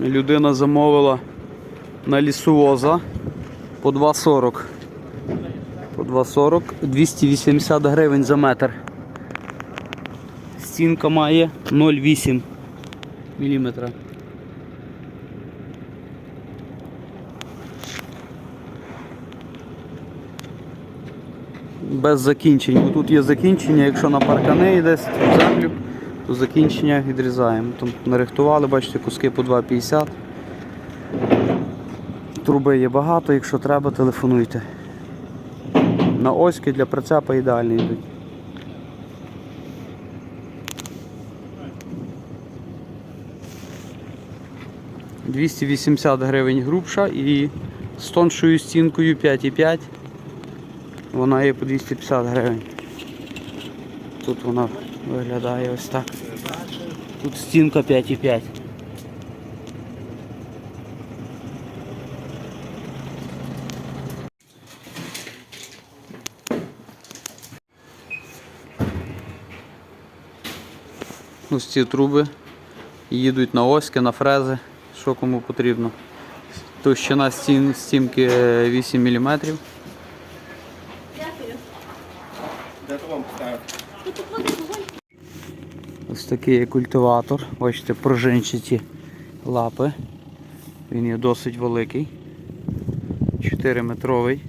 Людина замовила на лісовоза по 2,40. По 2,40, 280 гривень за метр. Стінка має 0,8 мм. Без закінчень. Тут є закінчення, якщо на паркани йде в землю, то закінчення відрізаємо. Там нарихтували, бачите, куски по 2,50. Труби є багато, якщо треба, телефонуйте. На оськи для прицепа ідеальні йдуть. «280 гривень грубша і з тоншою стінкою 5,5 вона є по 250 гривень. Тут вона виглядає ось так. Тут стінка 5,5. Ось ці труби їдуть на оськи, на фрези, що кому потрібно. Товщина стін, стінки 8 мм. Ось такий культиватор. Бачите, пружинчаті лапи. Він є досить великий. 4-метровий.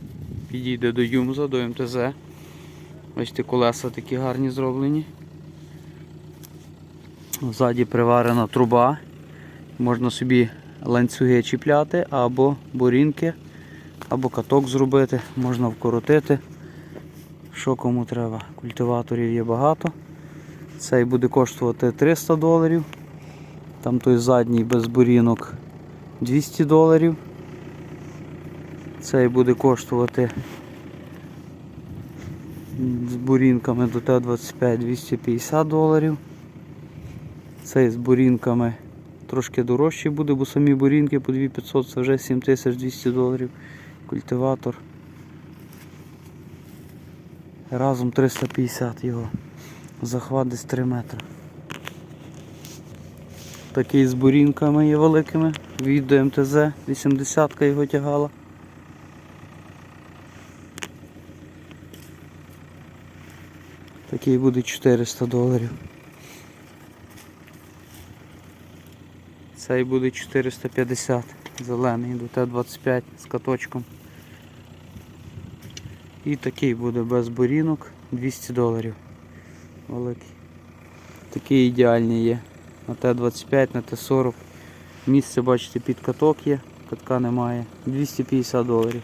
Підійде до Юмза, до МТЗ. Бачите, колеса такі гарні зроблені. Ззаді приварена труба. Можна собі ланцюги чіпляти, або бурінки, або каток зробити, можна вкоротити. Що кому треба. Культиваторів є багато. Цей буде коштувати 300 доларів. Там той задній без бурінок 200 доларів. Цей буде коштувати з бурінками до Т-25 250 доларів. Цей з бурінками трошки дорожчий буде, бо самі бурінки по 2500 це вже 7200 доларів. Культиватор. Разом 350 його. Захват десь 3 метри. Такий з бурінками є великими. Від до МТЗ 80 його тягала. Такий буде 400 доларів. Цей буде 450 зелений до Т-25 з каточком. І такий буде без бурінок 200 доларів. Великий. Такий ідеальний є. На Т-25, на Т-40. Місце, бачите, під каток є, катка немає. 250 доларів.